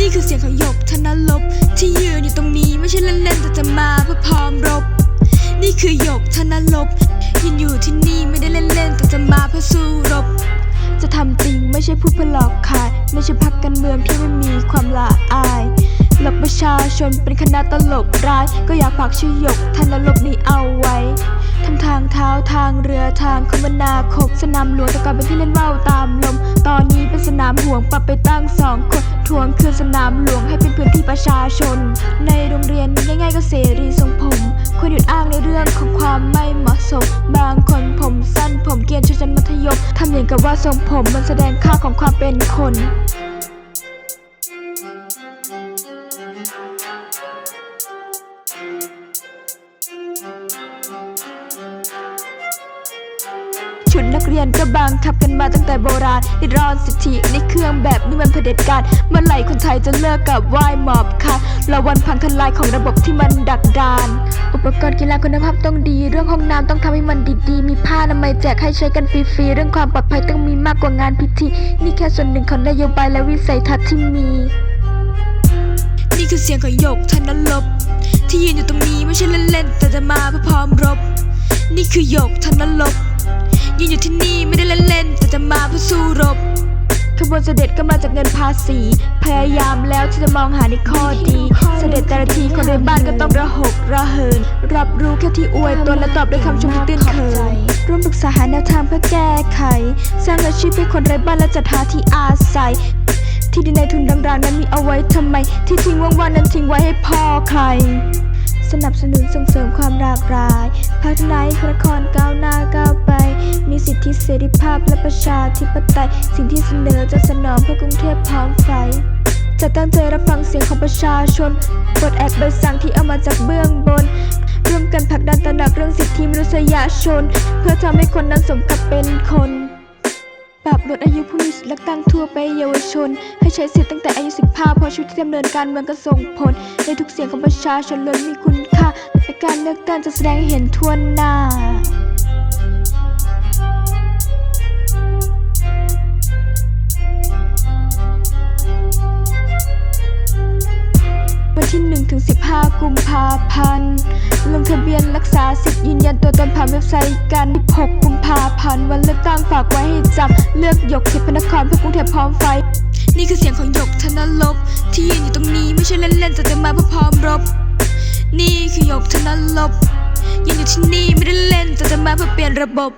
นี่คือเสียงของหยกธนลบ ที่ยืนอยู่ตรงนี้ไม่ใช่เล่นๆแต่จะมาเพื่อพร้อมรบ นี่คือหยกธนลบยืนอยู่ที่นี่ไม่ได้เล่นๆแต่จะมาเพื่อสู้รบ จะทำจริงไม่ใช่พูดเพื่อหลอกขาย ไม่ใช่พักการเมืองที่ไม่มีความละอายหลอกประชาชนเป็นคณะตลกร้าย ก็อยากฝากชื่อหยกธนลบนี้เอาไว้ทำทางเท้าทางเรือทางคมนาคมสนามหลวงแต่ก่อนเป็นที่เล่นว่าวตามลมามห่วงปรับไปตั้งสองคนทวงคืนสนามหลวงให้เป็นพื้นที่ประชาชน ในโรงเรียนง่ายๆก็เสรีทรงผมควรหยุดอ้างในเรื่องของความไม่เหมาะสม บางคนผมสั้นผมเกรียนชนชั้นมัธยมทำอย่างกับว่าทรงผมมันแสดงค่าของความเป็นคน ชุดนักเรียนก็บังคับกันมาตั้งแต่โบราณริดรอนสิทธิในเครื่องแบบนี้มันเผด็จการเมื่อไหร่คนไทยจะเลิกกับไหว้หมอบค่ะละวันพังทลายของระบบที่มันดักดาน อุปกรณ์กีฬาคุณภาพต้องดี เรื่องห้องน้ำต้องทำให้มันดีๆ มีผ้าอนามัยแจกให้ใช้กันฟรีๆ เรื่องความปลอดภัยต้องมีมากกว่างานพิธี นี่แค่ส่วนหนึ่งของนโยบายและวิสัยทัศน์ที่มี นี่คือเสียงของหยกธนลบ ที่ยืนอยู่ตรงนี้ไม่ใช่เล่นๆ แต่จะมาเพื่อพร้อมรบ นี่คือหยกธนลบ สู้รบขบวนเสด็จก็มาจากเงินภาษี พยายามแล้วที่จะมองหาในข้อดี เสด็จแต่ละทีคนในบ้านก็ต้องระหกระเหิน รับรู้แค่ที่อวยตนและตอบด้วยคำชมที่ตื้นเขินร่วมปรึกษาหาแนวทางเพื่อแก้ไข สร้างอาชีพให้คนไร้บ้านและจัดหาที่อาศัย ที่ดินในทุนรังๆนั้นมีเอาไว้ทำไม ที่ทิ้งว่างๆนั้นทิ้งไว้ให้พ่อใคร สนับสนุนส่งเสริมความหลากหลาย พัฒนาให้พระนครก้าวหน้า สิทธิเสรีภาพและประชาธิปไตย สิ่งที่เสนอจะสนองเพื่อกรุงเทพพร้อมไฟจะตั้งใจรับฟังเสียงของประชาชนปลดแอกใบสั่งที่เอามาจากเบื้องบน ร่วมกันผลักดันตระหนักเรื่องสิทธิมนุษยชน เพื่อทำให้คนนั้นสมกับเป็นคนปรับลดอายุผู้มีสิทธิเลือกตั้งทั่วไปเยาวชน ให้ใช้สิทธิตั้งแต่อายุ15พราะชีวิตที่ดำเนินการเมืองก็ส่งผลในทุกเสียงของประชาชนล้วนมีคุณค่าและการเลือกตั้งจะแสดงเห็นทั่วหน้า ที่1ถึง15 กุมภาพันธ์ ลงทะเบียนรักษาสิทธิ์ยืนยันตัวตนผ่านเว็บไซต์กัน16กุมภาพันธ์ วันเลือกตั้งฝากไว้ให้จำเลือกหยกเขตพระนครเพื่อกรุงเทพพร้อมไฟ นี่คือเสียงของหยกธนลบ ที่ยืนอยู่ตรงนี้ไม่ใช่เล่นๆแต่จะมาเพื่อพร้อมรบ นี่คือหยกธนลบยืนอยู่ที่นี่ไม่ได้เล่นแต่จะมาเพื่อเปลี่ยนระบบ